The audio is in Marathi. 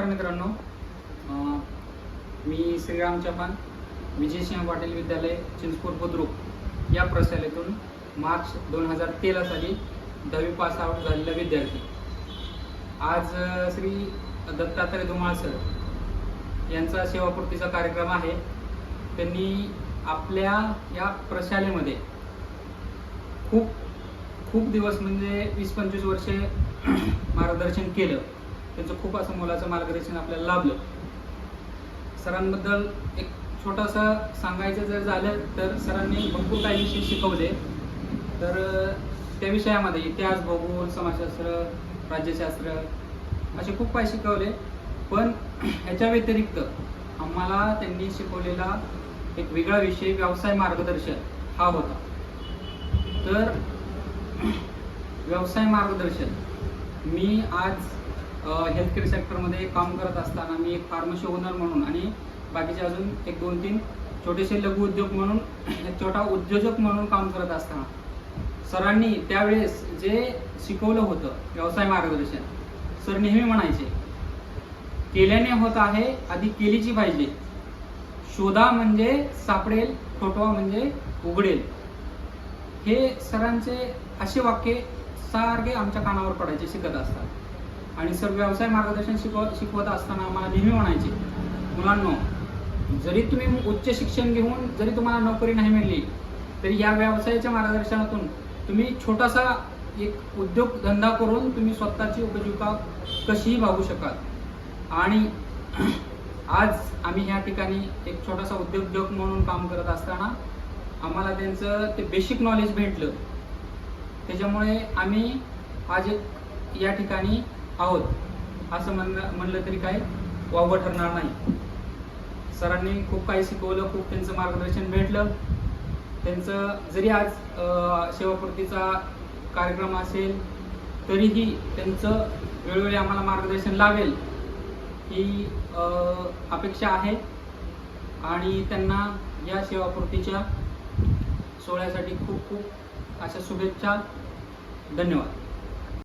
नमस्कार मित्रांनो. मी श्रीराम चव्हाण विजयसिंह पाटील विद्यालय चिंचपूर बुद्रुक या प्रशालेतून मार्च दोन हजार तेरा साली दहावी पास आउट झालेला विद्यार्थी. आज श्री दत्तात्रय धुमाळ सर यांचा सेवापूर्तीचा कार्यक्रम आहे. त्यांनी आपल्या या प्रशालेमध्ये खूप खूप दिवस म्हणजे वीस पंचवीस वर्षे मार्गदर्शन केलं. त्यांचं खूप असं मुलाचं मार्गदर्शन आपल्याला लाभलं. सरांबद्दल एक छोटासा सांगायचं जर झालं तर सरांनी भरपूर काही विषय शिकवले. तर त्या विषयामध्ये इतिहास भूगोल समाजशास्त्र राज्यशास्त्र असे खूप काही शिकवले. पण ह्याच्या व्यतिरिक्त आम्हाला त्यांनी शिकवलेला एक वेगळा विषय व्यवसाय मार्गदर्शन हा होता. तर व्यवसाय मार्गदर्शन. मी आज हेल्थकेअर सेक्टरमध्ये काम करत असताना मी एक फार्मसी ओनर म्हणून आणि बाकीचे अजून एक दोन तीन छोटेसे लघु उद्योग म्हणून एक छोटा उद्योजक म्हणून काम करत असताना सरांनी त्यावेळेस जे शिकवलं होतं व्यवसाय मार्गदर्शन सर नेहमी म्हणायचे केल्याने होत आहे आधी केलीची पाहिजे. शोधा म्हणजे सापडेल खोटवा म्हणजे उघडेल. हे सरांचे असे वाक्य सारखे आमच्या कानावर पडायचे शिकत असतात आणि सर व्यवसाय मार्गदर्शन शिकव शिकवत असताना आम्हाला नेहमी म्हणायचे मुलांनो जरी तुम्ही उच्च शिक्षण घेऊन जरी तुम्हाला नोकरी नाही मिळली तरी या व्यवसायाच्या मार्गदर्शनातून तुम्ही छोटासा एक उद्योगधंदा करून तुम्ही स्वतःची उपजीविका कशीही भागू शकाल. आणि आज आम्ही ह्या ठिकाणी एक छोटासा उद्योजक म्हणून काम करत असताना आम्हाला त्यांचं ते बेसिक नॉलेज भेटलं. त्याच्यामुळे आम्ही आज एक या ठिकाणी आहोत. असं म्हणलं म्हणलं तरी काय वावं ठरणार नाही. सरांनी खूप काही शिकवलं खूप त्यांचं मार्गदर्शन भेटलं. त्यांचं जरी आज सेवापूर्तीचा कार्यक्रम असेल तरीही त्यांचं वेळोवेळी आम्हाला मार्गदर्शन लावेल ही अपेक्षा आहे. आणि त्यांना या सेवापूर्तीच्या सोहळ्यासाठी खूप खूप अशा शुभेच्छा. धन्यवाद.